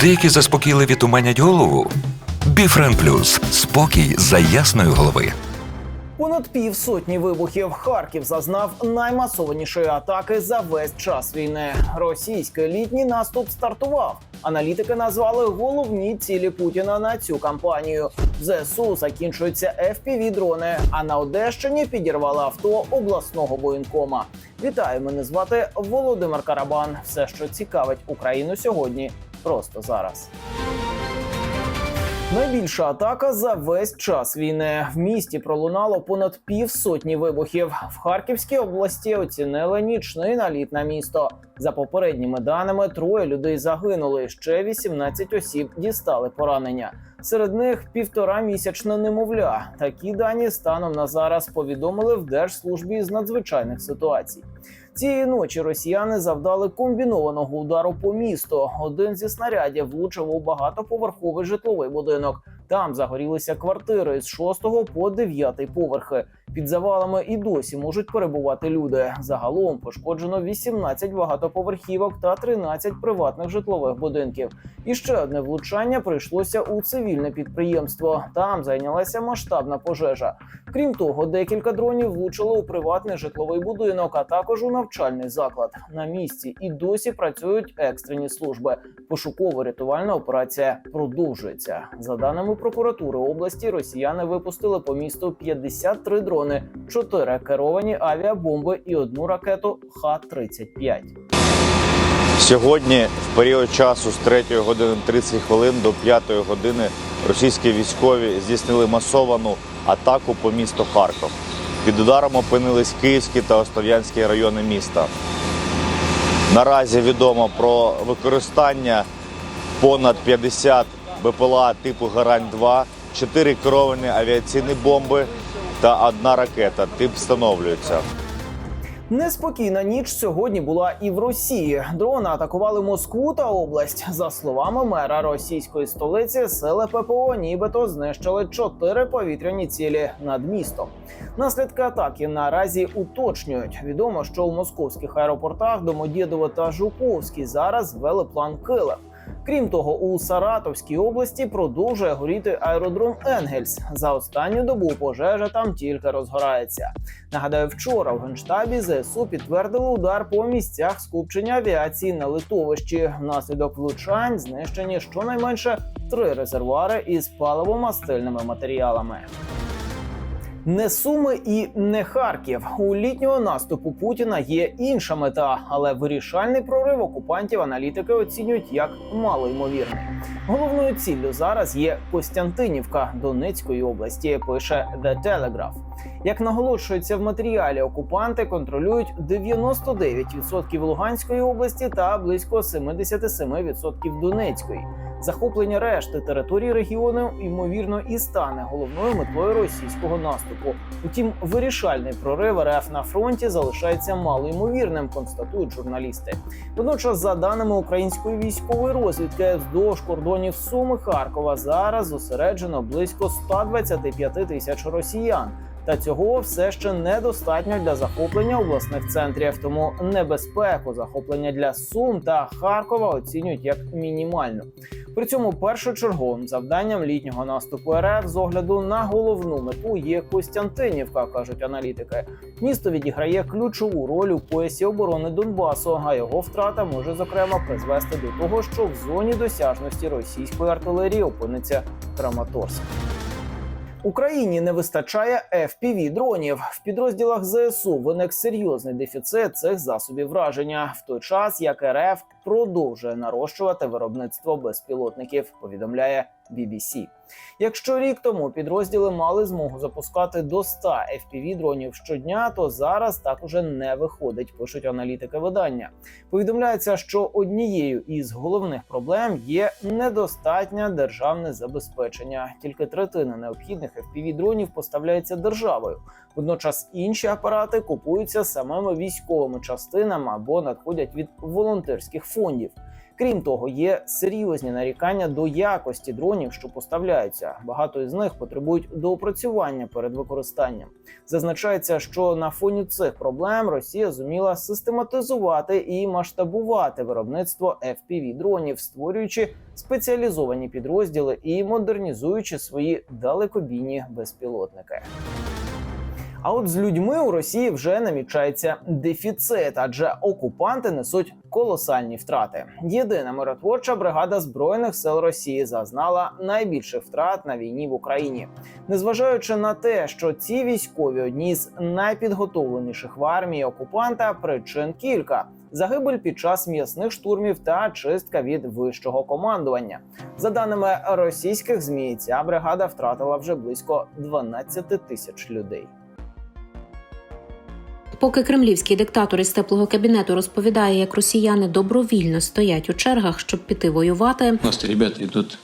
Деякі заспокійливі туманять голову. Біфрен Плюс спокій за ясної голови. Понад півсотні вибухів Харків зазнав наймасованішої атаки за весь час війни. Російський літній наступ стартував. Аналітики назвали головні цілі Путіна на цю кампанію. В ЗСУ закінчуються fpv дрони а на Одещині підірвали авто обласного воєнкома. Вітаю, мене звати Володимир Карабан. Все, що цікавить Україну сьогодні, просто зараз. Найбільша атака за весь час війни в місті пролунало понад півсотні вибухів. В Харківській області оцінили нічний наліт на місто. За попередніми даними, троє людей загинули. Ще 18 осіб дістали поранення. Серед них півтора місячне немовля. Такі дані станом на зараз повідомили в Держслужбі з надзвичайних ситуацій. Цієї ночі росіяни завдали комбінованого удару по місту. Один зі снарядів влучив у багатоповерховий житловий будинок. Там загорілися квартири з 6 по 9 поверхи. Під завалами і досі можуть перебувати люди. Загалом пошкоджено 18 багатоповерхівок та 13 приватних житлових будинків. І ще одне влучання прийшлося у цивільне підприємство. Там зайнялася масштабна пожежа. Крім того, декілька дронів влучило у приватний житловий будинок, а також у навчальний заклад. На місці і досі працюють екстрені служби. Пошуково-рятувальна операція продовжується. За даними прокуратури області, росіяни випустили по місту 53 дрони, 4 керовані авіабомби і одну ракету Х-35. Сьогодні, в період часу з 3 години 30 хвилин до 5 години, російські військові здійснили масовану атаку по місту Харків. Під ударом опинились Київські та Остров'янські райони міста. Наразі відомо про використання понад 50 БПЛА типу Гарань-2, 4 керовані авіаційні бомби та одна ракета. Тип встановлюється. Неспокійна ніч сьогодні була і в Росії. Дрони атакували Москву та область. За словами мера російської столиці, сили ППО нібито знищили чотири повітряні цілі над містом. Наслідки атаки наразі уточнюють. Відомо, що у московських аеропортах Домодєдово та Жуковський зараз ввели план Килим. Крім того, у Саратовській області продовжує горіти аеродром Енгельс. За останню добу пожежа там тільки розгорається. Нагадаю, вчора в генштабі ЗСУ підтвердили удар по місцях скупчення авіації на литовищі. Внаслідок влучань знищені щонайменше три резервуари із паливо-мастильними матеріалами. Не Суми і не Харків. У літнього наступу Путіна є інша мета, але вирішальний прорив окупантів аналітики оцінюють як малоймовірний. Головною ціллю зараз є Костянтинівка Донецької області. Пише The Telegraph. Як наголошується в матеріалі, окупанти контролюють 99% Луганської області та близько 77% Донецької. Захоплення решти територій регіону ймовірно і стане головною метою російського наступу. Утім, вирішальний прорив РФ на фронті залишається малоймовірним, констатують журналісти. Водночас, за даними української військової розвідки, вздовж кордонів Суми Харкова зараз зосереджено близько 125 тисяч росіян. Та цього все ще недостатньо для захоплення обласних центрів. Тому небезпеку захоплення для Сум та Харкова оцінюють як мінімальну. При цьому першочерговим завданням літнього наступу РФ з огляду на головну мету є Костянтинівка, кажуть аналітики. Місто відіграє ключову роль у поясі оборони Донбасу, а його втрата може зокрема призвести до того, що в зоні досяжності російської артилерії опиниться Краматорськ. Україні не вистачає fpv дронів. В підрозділах ЗСУ виник серйозний дефіцит цих засобів враження, в той час як РФ продовжує нарощувати виробництво безпілотників. Повідомляє BBC. Якщо рік тому підрозділи мали змогу запускати до 100 fpv дронів щодня, то зараз так уже не виходить. Пишуть аналітики видання. Повідомляється, що однією із головних проблем є недостатнє державне забезпечення. Тільки третина необхідних fpv дронів поставляється державою. Водночас інші апарати купуються самими військовими частинами або надходять від волонтерських фондів. Крім того, є серйозні нарікання до якості дронів, що поставляються. Багато із них потребують доопрацювання перед використанням. Зазначається, що на фоні цих проблем Росія зуміла систематизувати і масштабувати виробництво fpv дронів, створюючи спеціалізовані підрозділи і модернізуючи свої далекобійні безпілотники. А от з людьми у Росії вже намічається дефіцит, адже окупанти несуть колосальні втрати. Єдина миротворча бригада збройних сил Росії зазнала найбільших втрат на війні в Україні, незважаючи на те, що ці військові одні з найпідготовленіших в армії окупанта, причин кілька. Загибель під час м'ясних штурмів та чистка від вищого командування. За даними російських змі, ця бригада втратила вже близько 12 тисяч людей. Поки кремлівський диктатор із теплого кабінету розповідає, як росіяни добровільно стоять у чергах, щоб піти воювати, Просто ребята идут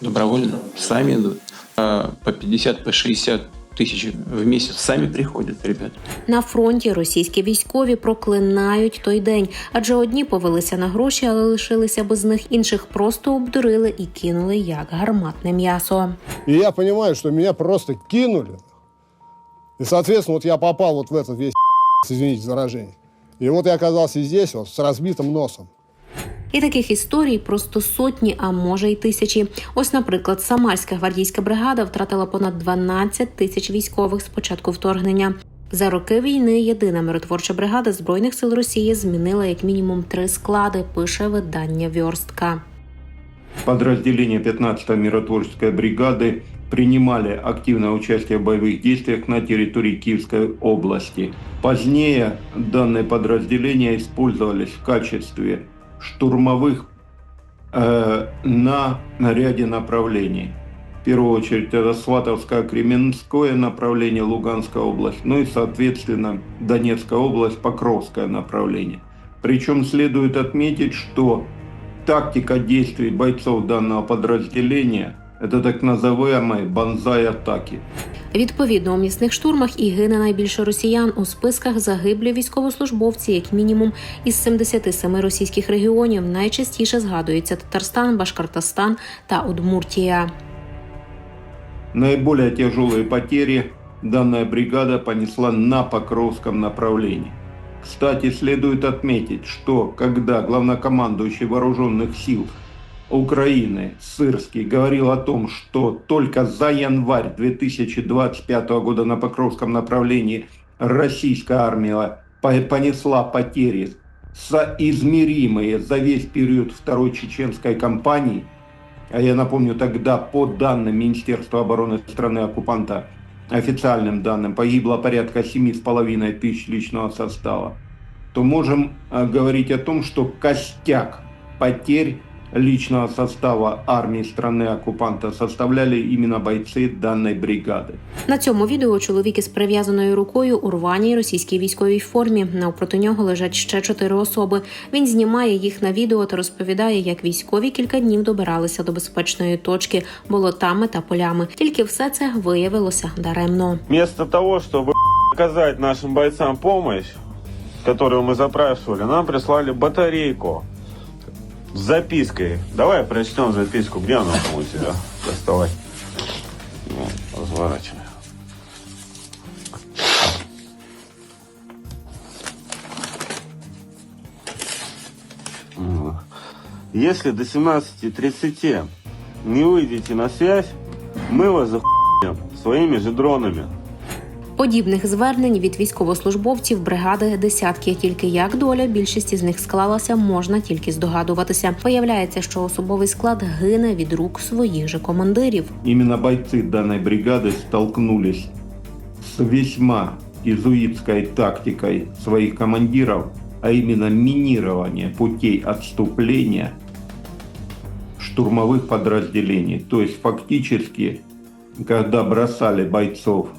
добровольно, сами идут. А По 50, по 60 тысяч в месяц сами приходят, ребят. на фронті російські військові проклинають той день, адже одні повелися на гроші, але лишилися без них. Інших просто обдурили і кинули як гарматне м'ясо. И я понимаю, что меня просто кинули. И, соответственно, вот я попал вот в этот весь извините за выражение. И вот я оказался здесь вот с разбитым носом. І таких історій просто сотні, а може й тисячі. Ось, наприклад, Самарська гвардійська бригада втратила понад 12 тисяч військових з початку вторгнення. За роки війни єдина миротворча бригада збройних сил Росії змінила як мінімум три склади. Пише видання Вьорстка. Подразделения 15-й миротворческой бригады принимали активное участие в боевых действиях на территории Киевской области. Позднее данные подразделения использовались в качестве штурмовых э, на ряде направлений. В первую очередь это Сватовское-Кременское направление, Луганская область, ну и, соответственно, Донецкая область, Покровское направление. Причем следует отметить, что тактика действий бойцов данного подразделения – это так называемые банзай-атаки. Відповідно, у м'ясних штурмах і гине найбільше росіян у списках загиблі військовослужбовці, як мінімум із 77 російських регіонів. Найчастіше згадується Татарстан, Башкортостан та Удмуртія. Наиболее тяжелые потери данная бригада понесла на Покровском направлении. Кстати, следует отметить, что когда главнокомандующий вооруженных сил Украины Сырский говорил о том, что только за январь 2025 года на Покровском направлении российская армия по- понесла потери соизмеримые за весь период Второй Чеченской кампании, а я напомню, тогда по данным Министерства обороны страны-оккупанта, официальным данным, погибло порядка 7,5 тысяч личного состава, то можем э, говорить о том, что костяк потерь личного состава армии страны-оккупанта составляли именно бойцы данной бригады. На цьому відео чоловік із перев'язаною рукою у рваній російській військовій формі. Навпроти нього лежать ще чотири особи. Він знімає їх на відео та розповідає, як військові кілька днів добиралися до безпечної точки болотами та полями. Тільки все це виявилося даремно. Вместо того, чтобы оказать нашим бойцам помощь, которую мы запрашивали, нам прислали батарейку С запиской. Давай прочтем записку. Где она там у тебя? Доставай. Ну, разворачивай. Если до 17.30 не выйдете на связь, мы вас захуем своими же дронами. Подібних звернень від військовослужбовців бригади десятки. Тільки як доля більшості з них склалася, можна тільки здогадуватися. Виявляється, що особовий склад гине від рук своїх же командирів. Именно бойцы данной бригады столкнулись с весьма изуитской тактикой своих командиров, а именно минирование путей отступления штурмовых подразделений. То есть фактически, когда бросали бойцов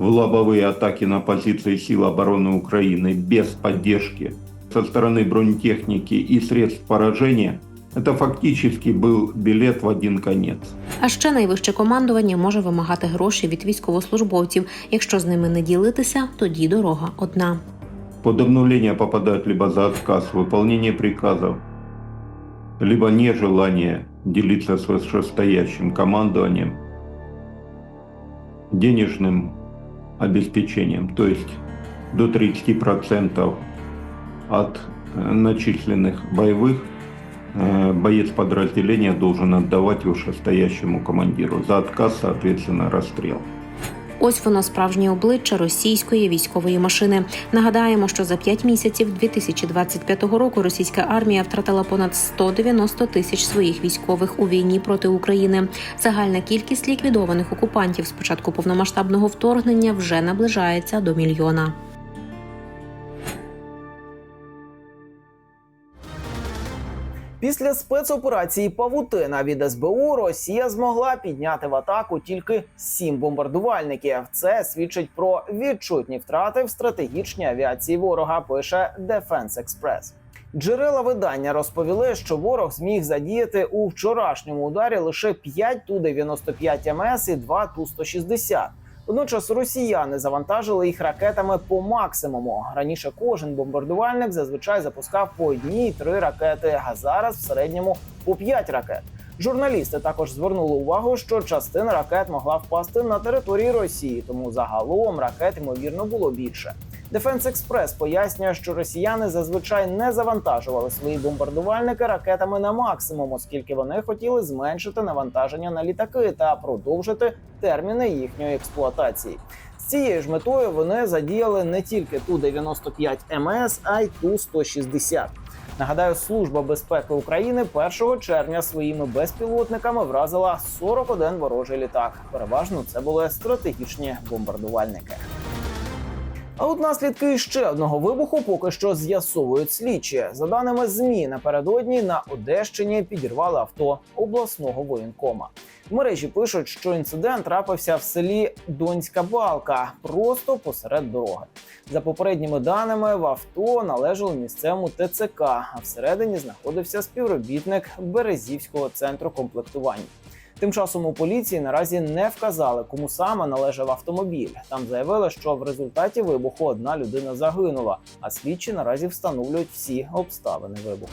в лобовые атаки на позиции сил обороны Украины без поддержки со стороны бронетехники и средств поражения, это фактически был билет в один конец. А ще найвище командування може вимагати гроші від військовослужбовців. Якщо з ними не ділитися, тоді дорога одна. Под обнуление попадают либо за отказ в выполнении приказов, либо нежелание делиться с вышестоящим командованием денежным обеспечением, то есть до 30% от э, начисленных боевых э, боец подразделения должен отдавать вышестоящему командиру. За отказ, соответственно, расстрел. Ось воно справжнє обличчя російської військової машини. Нагадаємо, що за п'ять місяців 2025 року російська армія втратила понад 190 тисяч своїх військових у війні проти України. Загальна кількість ліквідованих окупантів з початку повномасштабного вторгнення вже наближається до мільйона. Після спецоперації Павутина від СБУ Росія змогла підняти в атаку тільки сім бомбардувальників. Це свідчить про відчутні втрати в стратегічній авіації ворога. Пише Defense Express. Джерела видання розповіли, що ворог зміг задіяти у вчорашньому ударі лише 5 Ту-95 МС і 2 Ту-160. Водночас росіяни завантажили їх ракетами по максимуму. Раніше кожен бомбардувальник зазвичай запускав по одній три ракети, а зараз в середньому по п'ять ракет. Журналісти також звернули увагу, що частина ракет могла впасти на території Росії, тому загалом ракет ймовірно було більше. Defense Express пояснює, що росіяни зазвичай не завантажували свої бомбардувальники ракетами на максимум, оскільки вони хотіли зменшити навантаження на літаки та продовжити терміни їхньої експлуатації. З цією ж метою вони задіяли не тільки Ту-95 МС, а й Ту-160. Нагадаю, служба безпеки України 1 червня своїми безпілотниками вразила 41 ворожий літак. Переважно це були стратегічні бомбардувальники. А от наслідки ще одного вибуху поки що з'ясовують слідчі. За даними змі, напередодні на Одещині підірвали авто обласного воєнкома. В мережі пишуть, що інцидент трапився в селі Донська Балка, просто посеред дороги. За попередніми даними, в авто належало місцевому ТЦК, а всередині знаходився співробітник Березівського центру комплектування. Тим часом у поліції наразі не вказали, кому саме належав автомобіль. Там заявили, що в результаті вибуху одна людина загинула, а слідчі наразі встановлюють всі обставини вибуху.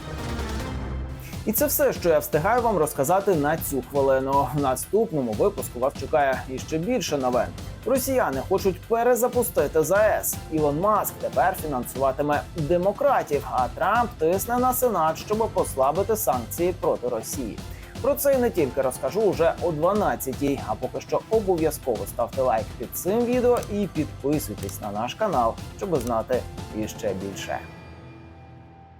І це все, що я встигаю вам розказати на цю хвилину. В наступному випуску вас чекає іще більше новин. Росіяни хочуть перезапустити ЗАЕС. Ілон Маск тепер фінансуватиме демократів, а Трамп тисне на Сенат, щоб послабити санкції проти Росії. Про це і не тільки розкажу уже о 12-й. А поки що обов'язково ставте лайк під цим відео і підписуйтесь на наш канал, щоб знати іще більше.